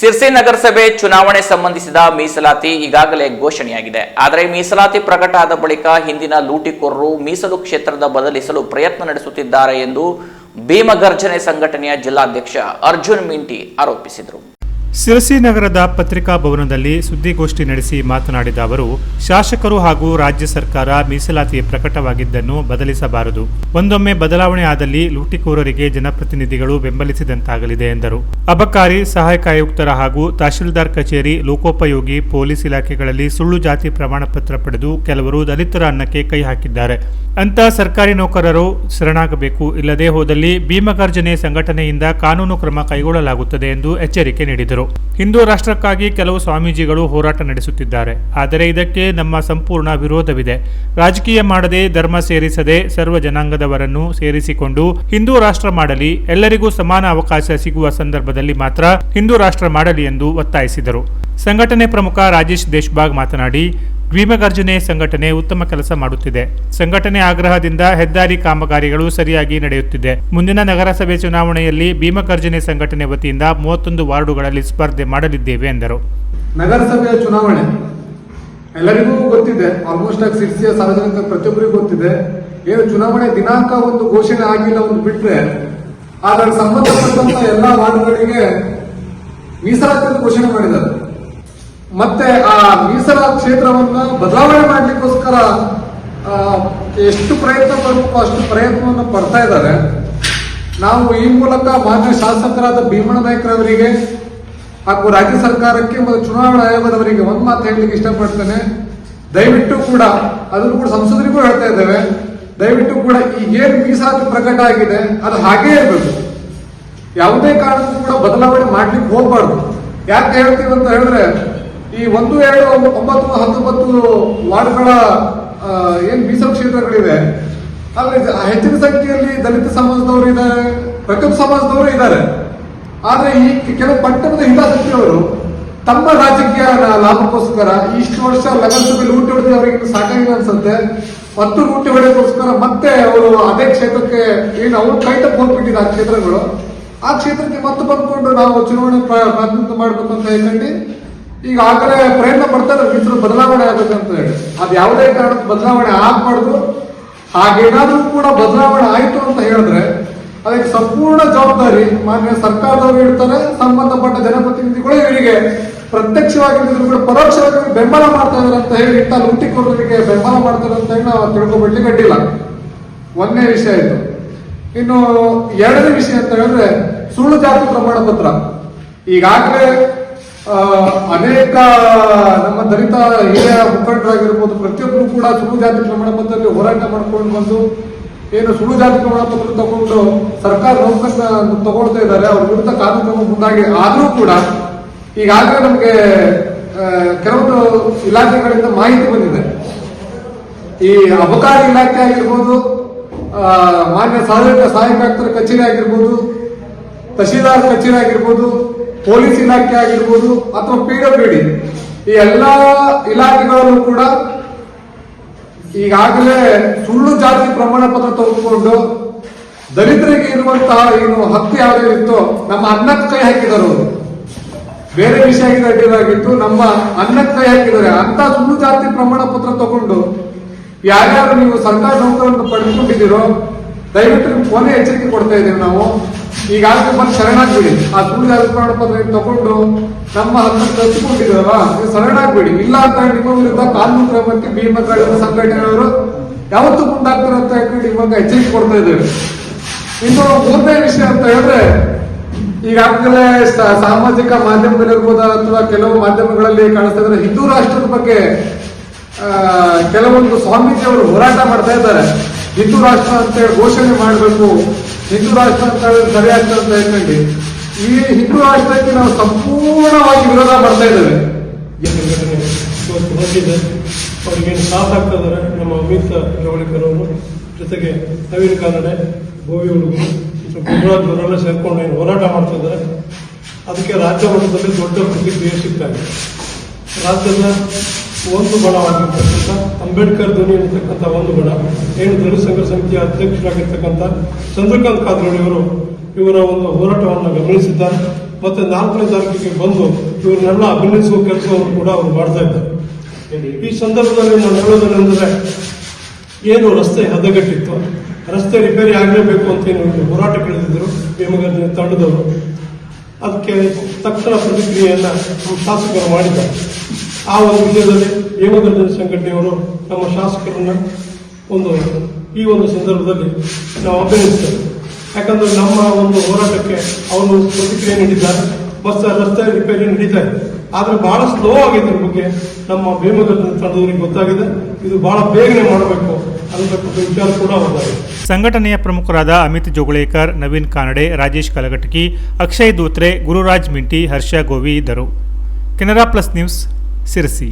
ಸಿರ್ಸಿ ನಗರಸಭೆ ಚುನಾವಣೆ ಸಂಬಂಧಿಸಿದ ಮೀಸಲಾತಿ ಈಗಾಗಲೇ ಘೋಷಣೆಯಾಗಿದೆ. ಆದರೆ ಮೀಸಲಾತಿ ಪ್ರಕಟ ಆದ ಬಳಿಕ ಹಿಂದಿನ ಲೂಟಿಕೋರರು ಮೀಸಲು ಕ್ಷೇತ್ರದ ಬದಲಿಸಲು ಪ್ರಯತ್ನ ನಡೆಸುತ್ತಿದ್ದಾರೆ ಎಂದು ಭೀಮಗರ್ಜನೆ ಸಂಘಟನೆಯ ಜಿಲ್ಲಾಧ್ಯಕ್ಷ ಅರ್ಜುನ್ ಮಿಂಟಿ ಆರೋಪಿಸಿದರು. ಸಿರಸಿ ನಗರದ ಪತ್ರಿಕಾ ಭವನದಲ್ಲಿ ಸುದ್ದಿಗೋಷ್ಠಿ ನಡೆಸಿ ಮಾತನಾಡಿದ ಅವರು, ಶಾಸಕರು ಹಾಗೂ ರಾಜ್ಯ ಸರ್ಕಾರ ಮೀಸಲಾತಿ ಪ್ರಕಟವಾಗಿದ್ದನ್ನು ಬದಲಿಸಬಾರದು. ಒಂದೊಮ್ಮೆ ಬದಲಾವಣೆ ಆದಲ್ಲಿ ಲೂಟಿಕೋರರಿಗೆ ಜನಪ್ರತಿನಿಧಿಗಳು ಬೆಂಬಲಿಸಿದಂತಾಗಲಿದೆ ಎಂದರು. ಅಬಕಾರಿ, ಸಹಾಯಕ ಆಯುಕ್ತರ ಹಾಗೂ ತಹಶೀಲ್ದಾರ್ ಕಚೇರಿ, ಲೋಕೋಪಯೋಗಿ, ಪೊಲೀಸ್ ಇಲಾಖೆಗಳಲ್ಲಿ ಸುಳ್ಳು ಜಾತಿ ಪ್ರಮಾಣ ಪತ್ರ ಪಡೆದು ಕೆಲವರು ದಲಿತರ ಅನ್ನಕ್ಕೆ ಕೈ ಹಾಕಿದ್ದಾರೆ. ಅಂತ ಸರ್ಕಾರಿ ನೌಕರರು ಶರಣಾಗಬೇಕು. ಇಲ್ಲದೆ ಹೋದಲ್ಲಿ ಭೀಮಗರ್ಜನೆ ಸಂಘಟನೆಯಿಂದ ಕಾನೂನು ಕ್ರಮ ಕೈಗೊಳ್ಳಲಾಗುತ್ತದೆ ಎಂದು ಎಚ್ಚರಿಕೆ ನೀಡಿದರು. ಹಿಂದೂ ರಾಷ್ಟ್ರಕ್ಕಾಗಿ ಕೆಲವು ಸ್ವಾಮೀಜಿಗಳು ಹೋರಾಟ ನಡೆಸುತ್ತಿದ್ದಾರೆ. ಆದರೆ ಇದಕ್ಕೆ ನಮ್ಮ ಸಂಪೂರ್ಣ ವಿರೋಧವಿದೆ. ರಾಜಕೀಯ ಮಾಡದೆ ಧರ್ಮ ಸೇರಿಸದೆ ಸರ್ವ ಜನಾಂಗದವರನ್ನು ಸೇರಿಸಿಕೊಂಡು ಹಿಂದೂ ರಾಷ್ಟ್ರ ಮಾಡಲಿ, ಎಲ್ಲರಿಗೂ ಸಮಾನ ಅವಕಾಶ ಸಿಗುವ ಸಂದರ್ಭದಲ್ಲಿ ಮಾತ್ರ ಹಿಂದೂ ರಾಷ್ಟ್ರ ಮಾಡಲಿ ಎಂದು ಒತ್ತಾಯಿಸಿದರು. ಸಂಘಟನೆ ಪ್ರಮುಖ ರಾಜೇಶ್ ದೇಶ್ಬಾಗ್ ಮಾತನಾಡಿ ಭೀಮಗರ್ಜನೆ ಸಂಘಟನೆ ಉತ್ತಮ ಕೆಲಸ ಮಾಡುತ್ತಿದೆ. ಸಂಘಟನೆ ಆಗ್ರಹದಿಂದ ಹೆದ್ದಾರಿ ಕಾಮಗಾರಿಗಳು ಸರಿಯಾಗಿ ನಡೆಯುತ್ತಿದೆ. ಮುಂದಿನ ನಗರಸಭೆ ಚುನಾವಣೆಯಲ್ಲಿ ಭೀಮಗರ್ಜನೆ ಸಂಘಟನೆ ವತಿಯಿಂದ ಮೂವತ್ತೊಂದು ವಾರ್ಡುಗಳಲ್ಲಿ ಸ್ಪರ್ಧೆ ಮಾಡಲಿದ್ದೇವೆ, ಎಂದರು. ನಗರಸಭೆಯ ಚುನಾವಣೆ ಎಲ್ಲರಿಗೂ ಗೊತ್ತಿದೆ. ಆಲ್ಮೋಸ್ಟ್ ಆಗಿ ಸಿರ್ಸಿಯ ಸಾರ್ವಜನಿಕ ಪ್ರತಿಯೊಬ್ಬರಿಗೂ ಗೊತ್ತಿದೆ. ಏನು ಚುನಾವಣೆ ದಿನಾಂಕ ಒಂದು ಘೋಷಣೆ ಆಗಿಲ್ಲ ಒಂದು ಬಿಟ್ರೆ ಅದರ ಸಂಬಂಧಪಟ್ಟಂತ ಎಲ್ಲಾ ವಾರ್ಡ್ಗಳಿಗೆ ಮೀಸಲಾತಿ ಘೋಷಣೆ ಮಾಡಿದ್ದಾರೆ. ಮತ್ತೆ ಆ ಮೀಸಲ ಕ್ಷೇತ್ರವನ್ನ ಬದಲಾವಣೆ ಮಾಡಲಿಕ್ಕೋಸ್ಕರ ಎಷ್ಟು ಪ್ರಯತ್ನ ಪಡಬೇಕು, ಅಷ್ಟು ಪ್ರಯತ್ನವನ್ನು ಪಡ್ತಾ ಇದ್ದಾರೆ. ನಾವು ಈ ಮೂಲಕ ಮಾನ್ಯ ಶಾಸಕರಾದ ಭೀಮಣ್ಣ ನಾಯ್ಕರವರಿಗೆ ಹಾಗೂ ರಾಜ್ಯ ಸರ್ಕಾರಕ್ಕೆ ಮತ್ತು ಚುನಾವಣಾ ಆಯೋಗದವರಿಗೆ ಒಂದು ಮಾತು ಹೇಳಲಿಕ್ಕೆ ಇಷ್ಟಪಡ್ತೇನೆ. ದಯವಿಟ್ಟು ಕೂಡ, ಅದನ್ನು ಕೂಡ ಸಂಸದರಿಗೂ ಹೇಳ್ತಾ ಇದ್ದೇವೆ. ದಯವಿಟ್ಟು ಕೂಡ ಈಗೇನು ಮೀಸಲಾತಿ ಪ್ರಕಟ ಆಗಿದೆ, ಅದು ಹಾಗೇ ಇರಬೇಕು. ಯಾವುದೇ ಕಾರಣಕ್ಕೂ ಕೂಡ ಬದಲಾವಣೆ ಮಾಡ್ಲಿಕ್ಕೆ ಹೋಗ್ಬಾರ್ದು. ಯಾಕೆ ಹೇಳ್ತೀವಿ ಅಂತ ಹೇಳಿದ್ರೆ ಈ ಒಂದು, ಎರಡು ಒಂಬತ್ತು, ಹತ್ತೊಂಬತ್ತು ವಾರ್ಡ್ಗಳ ಏನು ಮೀಸಲು ಕ್ಷೇತ್ರಗಳಿವೆ, ಅಲ್ಲಿ ಹೆಚ್ಚಿನ ಸಂಖ್ಯೆಯಲ್ಲಿ ದಲಿತ ಸಮಾಜದವರು ಇದ್ದಾರೆ, ಪ್ರಕೃತಿ ಸಮಾಜದವರು ಇದ್ದಾರೆ. ಆದ್ರೆ ಈ ಕೆಲವು ಪಟ್ಟಣದ ಹಿತಾಸಕ್ತಿಯವರು ತಮ್ಮ ರಾಜಕೀಯ ಲಾಭಕ್ಕೋಸ್ಕರ ಇಷ್ಟು ವರ್ಷ ನಗರಸಭೆ ಲೂಟಿ ಹೊಡೆದು ಅವರಿಗೆ ಸಾಕಾಗಿಲ್ಲ ಅನ್ಸುತ್ತೆ. ಮತ್ತು ಲೂಟಿ ಹೊಡೆಯೋಕ್ಕೋಸ್ಕರ ಮತ್ತೆ ಅವರು ಅದೇ ಕ್ಷೇತ್ರಕ್ಕೆ ಏನು, ಅವರು ಕೈ ತಪ್ಪು ಹೋಗ್ಬಿಟ್ಟಿದೆ ಆ ಕ್ಷೇತ್ರಗಳು. ಆ ಕ್ಷೇತ್ರಕ್ಕೆ ಮತ್ತೆ ಬಂದ್ಕೊಂಡು ನಾವು ಚುನಾವಣೆ ಪ್ರ- ಪ್ರಾತಿನಿಧ್ಯ ಮಾಡಬೇಕು ಅಂತ ಹೇಳ್ಕೊಂಡು ಈಗಾಗಲೇ ಪ್ರಯತ್ನ ಪಡ್ತಾರೆ ಮೀಸಲು ಬದಲಾವಣೆ ಅಂತ ಹೇಳಿ. ಅದು ಯಾವುದೇ ಕಾರಣಕ್ಕೆ ಬದಲಾವಣೆ ಆಗ್ಬಾರ್ದು. ಹಾಗೇನಾದ್ರೂ ಕೂಡ ಬದಲಾವಣೆ ಆಯ್ತು ಅಂತ ಹೇಳಿದ್ರೆ ಅದಕ್ಕೆ ಸಂಪೂರ್ಣ ಜವಾಬ್ದಾರಿ ಮಾನ್ಯ ಸರ್ಕಾರದವರು ಇರ್ತಾರೆ ಸಂಬಂಧಪಟ್ಟ ಜನಪ್ರತಿನಿಧಿಗಳು ಇವರಿಗೆ ಪ್ರತ್ಯಕ್ಷವಾಗಿ ಕೂಡ, ಪರೋಕ್ಷವಾಗಿ ಬೆಂಬಲ ಮಾಡ್ತಾ ಇದಾರೆ ಅಂತ ಹೇಳಿ ಇಂಥ ಲೂಟಿಕೋರರಿಗೆ ಬೆಂಬಲ ಮಾಡ್ತಾರೆ ಅಂತ ಹೇಳಿ ನಾವು ತಿಳ್ಕೊಬಿಡ್ಲಿ ಕಟ್ಟಿಲ್ಲ ಒಂದನೇ ವಿಷಯ ಇದು. ಇನ್ನು ಎರಡನೇ ವಿಷಯ ಅಂತ ಹೇಳಿದ್ರೆ ಸುಳ್ಳು ಜಾತಿ ಪ್ರಮಾಣ ಪತ್ರ ಈಗಾಗಲೇ ಅನೇಕ ನಮ್ಮ ದಲಿತ ಹಿರಿಯ ಮುಖಂಡರಾಗಿರ್ಬೋದು, ಪ್ರತಿಯೊಬ್ಬರು ಕೂಡ ಸುಳ್ಳು ಜಾತಿ ಪ್ರಮಾಣ ಪತ್ರದಲ್ಲಿ ಹೋರಾಟ ಮಾಡ್ಕೊಂಡು ಬಂದು, ಏನು ಸುಳ್ಳು ಜಾತಿ ಪ್ರಮಾಣ ಪತ್ರ ತಗೊಂಡು ಸರ್ಕಾರ ನೌಕರನ್ನ ತಗೊಳ್ತಾ ಇದ್ದಾರೆ, ಅವ್ರ ವಿರುದ್ಧ ಕಾನೂನು ಮುಂದಾಗಿ ಆದರೂ ಕೂಡ ಈಗಾಗಲೇ ನಮಗೆ ಕೆಲವೊಂದು ಇಲಾಖೆಗಳಿಂದ ಮಾಹಿತಿ ಬಂದಿದೆ. ಈ ಅಬಕಾರಿ ಇಲಾಖೆ ಆಗಿರ್ಬೋದು ಮಾನ್ಯ ಸಾರ್ವಜನಿಕ ಸಹಾಯಕ ಆಯುಕ್ತರ ಕಚೇರಿ ಆಗಿರ್ಬೋದು, ತಹಶೀಲ್ದಾರ್ ಕಚೇರಿ ಆಗಿರ್ಬೋದು ಪೊಲೀಸ್ ಇಲಾಖೆ ಆಗಿರ್ಬೋದು ಅಥವಾ ಪಿ ಡಿ, ಈ ಎಲ್ಲಾ ಇಲಾಖೆಗಳಲ್ಲೂ ಕೂಡ ಈಗಾಗಲೇ ಸುಳ್ಳು ಜಾತಿ ಪ್ರಮಾಣ ಪತ್ರ ತೆಗೆದುಕೊಂಡು ದಲಿತರಿಗೆ ಇರುವಂತಹ ಏನು ಹಕ್ಕು ಯಾವ್ಯಾವಿತ್ತು ನಮ್ಮ ಅನ್ನಕ್ಕೆ ಕೈ ಹಾಕಿದರು ಬೇರೆ ವಿಷಯ ಅಡ್ಡಿದಾಗಿತ್ತು ನಮ್ಮ ಅನ್ನಕ್ಕೆ ಕೈ ಹಾಕಿದ್ದಾರೆ. ಅಂತ ಸುಳ್ಳು ಜಾತಿ ಪ್ರಮಾಣ ಪತ್ರ ತಗೊಂಡು ಯಾರ್ಯಾರು ನೀವು ಸರ್ಕಾರ ನೌಕರನ್ನು ಪಡೆದುಕೊಂಡಿದ್ದೀರೋ, ದಯವಿಟ್ಟು ಕೊನೆ ಎಚ್ಚರಿಕೆ ಕೊಡ್ತಾ ಇದ್ದೀವಿ ನಾವು. ಈಗಾಗಲೇ ಬಂದು ಶರಣಾಗ್ಬಿಡಿ. ಆ ಸುಳ್ಳು ಪ್ರಮಾಣ ಪತ್ರ ತಗೊಂಡು ನಮ್ಮ ಹತ್ತು ಕಚ್ಚಿಕೊಂಡಿದ್ದೀರಲ್ಲ ನೀವು ಶರಣಾಗ್ಬಿಡಿ. ಇಲ್ಲ ಅಂತ ನಿಮ್ಮ ವಿರುದ್ಧ ಕಾನೂನು ಕ್ರಮಕ್ಕೆ ಭೀಮಕರಣ ಸಂಘಟನೆಯವರು ಯಾವತ್ತೂ ಮುಂದಾಗ್ತಾರೆ ಅಂತ ಹೇಳಿ ಇವಾಗ ಎಚ್ಚರಿಕೆ ಕೊಡ್ತಾ ಇದ್ದೇವೆ ಇನ್ನು ಮೂರನೇ ವಿಷಯ ಅಂತ ಹೇಳಿದ್ರೆ, ಈಗಾಗಲೇ ಸಾಮಾಜಿಕ ಮಾಧ್ಯಮದಲ್ಲಿರ್ಬೋದು ಅಥವಾ ಕೆಲವು ಮಾಧ್ಯಮಗಳಲ್ಲಿ ಕಾಣಿಸ್ತಾ ಇದ್ರೆ ಹಿಂದೂ ರಾಷ್ಟ್ರದ ಬಗ್ಗೆ ಕೆಲವೊಂದು ಸ್ವಾಮೀಜಿ ಅವರು ಹೋರಾಟ ಮಾಡ್ತಾ ಇದ್ದಾರೆ. ಹಿಂದೂ ರಾಷ್ಟ್ರ ಅಂತ ಹೇಳಿ ಘೋಷಣೆ ಮಾಡಬೇಕು. ಹಿಂದೂ ರಾಷ್ಟ್ರ ಹೇಳಿದ್ರೆ ಸರಿಯಾಗ್ತದೆ ಅಂತ ಹೇಳ್ಕೊಂಡು, ಈ ಹಿಂದೂ ರಾಷ್ಟ್ರಕ್ಕೆ ನಾವು ಸಂಪೂರ್ಣವಾಗಿ ವಿರೋಧ ಮಾಡ್ತಾ ಇದ್ದೇವೆ. ಹೊಂದಿದೆ ಅವರಿಗೇನು ಸಾಥ್ ಆಗ್ತಾ ನಮ್ಮ ಅಮಿತ್ ಜವಳಿಕರ್ ಜೊತೆಗೆ ನವೀನ್ ಕಾನಡೆ ಗೋವಿ ಹುಡುಗರು ಗುಜರಾತ್ ಸೇರ್ಕೊಂಡು ಏನು ಹೋರಾಟ ಮಾಡ್ತಾ ಇದ್ದಾರೆ. ಅದಕ್ಕೆ ರಾಜ್ಯ ಮಟ್ಟದಲ್ಲಿ ದೊಡ್ಡ ಪ್ರತಿಕ್ರಿಯೆ ಸಿಗ್ತಾ ಇದೆ. ರಾಜ್ಯದ ಒಂದು ಬಣವಾಗಿರ್ತಕ್ಕಂಥ ಅಂಬೇಡ್ಕರ್ ಧ್ವನಿ ಅಂತಕ್ಕಂಥ ಒಂದು ಬಣ ಏನು ದಲಿತ ಸಂಘ ಸಮಿತಿಯ ಅಧ್ಯಕ್ಷರಾಗಿರ್ತಕ್ಕಂಥ ಚಂದ್ರಕಾಂತ್ ಕಾದ್ರೋಳಿ ಅವರು ಇವರ ಒಂದು ಹೋರಾಟವನ್ನು ಗಮನಿಸಿದ್ದಾರೆ ಮತ್ತೆ ನಾಲ್ಕನೇ ತಾರೀಕಿಗೆ ಬಂದು ಇವರನ್ನೆಲ್ಲ ಅಭಿನಯಿಸುವ ಕೆಲಸವನ್ನು ಕೂಡ ಅವರು ಮಾಡ್ತಾ ಇದ್ದಾರೆ. ಈ ಸಂದರ್ಭದಲ್ಲಿ ನಾನು ಹೇಳೋದೇನೆಂದರೆ, ಏನು ರಸ್ತೆ ಹದಗಟ್ಟಿತ್ತು, ರಸ್ತೆ ರಿಪೇರಿ ಆಗಲೇಬೇಕು ಅಂತ ಏನು ಹೋರಾಟ ಕೇಳಿದ್ರು ಭೀಮಗರ್ಜನೆ ತಂಡದವರು. ಅದಕ್ಕೆ ತಕ್ಷಣ ಪ್ರತಿಕ್ರಿಯೆಯನ್ನ ಶಾಸಕರು ಮಾಡಿದ್ದಾರೆ. ಆ ಒಂದು ವಿಷಯದಲ್ಲಿ ಹೇಮಗಂಜನ ಸಂಘಟನೆಯವರು ನಮ್ಮ ಶಾಸಕರನ್ನ ಒಂದು ಈ ಒಂದು ಸಂದರ್ಭದಲ್ಲಿ ನಾವು ಅಭಿನಯಿಸ್ತೇವೆ ಯಾಕಂದ್ರೆ ನಮ್ಮ ಒಂದು ಹೋರಾಟಕ್ಕೆ ಅವರು ಪ್ರತಿಕ್ರಿಯೆ ನೀಡಿದ್ದಾರೆ. ಬಸ್ ರಸ್ತೆ ರಿಪೇರಿ ನಡೀತಾ ಇದೆ. ಆದ್ರೆ ಬಹಳ ಸ್ಲೋ ಆಗಿದೆ ಬಗ್ಗೆ ನಮ್ಮ ಭೀಮಗರ್ಜನೆ ತಂಡದವರಿಗೆ ಗೊತ್ತಾಗಿದೆ. ಇದು ಬಹಳ ಬೇಗನೆ ಮಾಡಬೇಕು ಅನ್ನತಕ್ಕಂಥ ವಿಚಾರ ಕೂಡ ಹೋದಾಗಿದೆ ಸಂಘಟನೆಯ ಪ್ರಮುಖರಾದ ಅಮಿತ್ ಜೋಗಳೇಕರ್, ನವೀನ್ ಕಾನಡೆ, ರಾಜೇಶ್ ಕಲಗಟಕಿ ಅಕ್ಷಯ್ ದೂತ್ರೆ, ಗುರುರಾಜ್ ಮಿಂಟಿ, ಹರ್ಷ ಗೋವಿ ಇದ್ದರು. Canara plus news Sirsi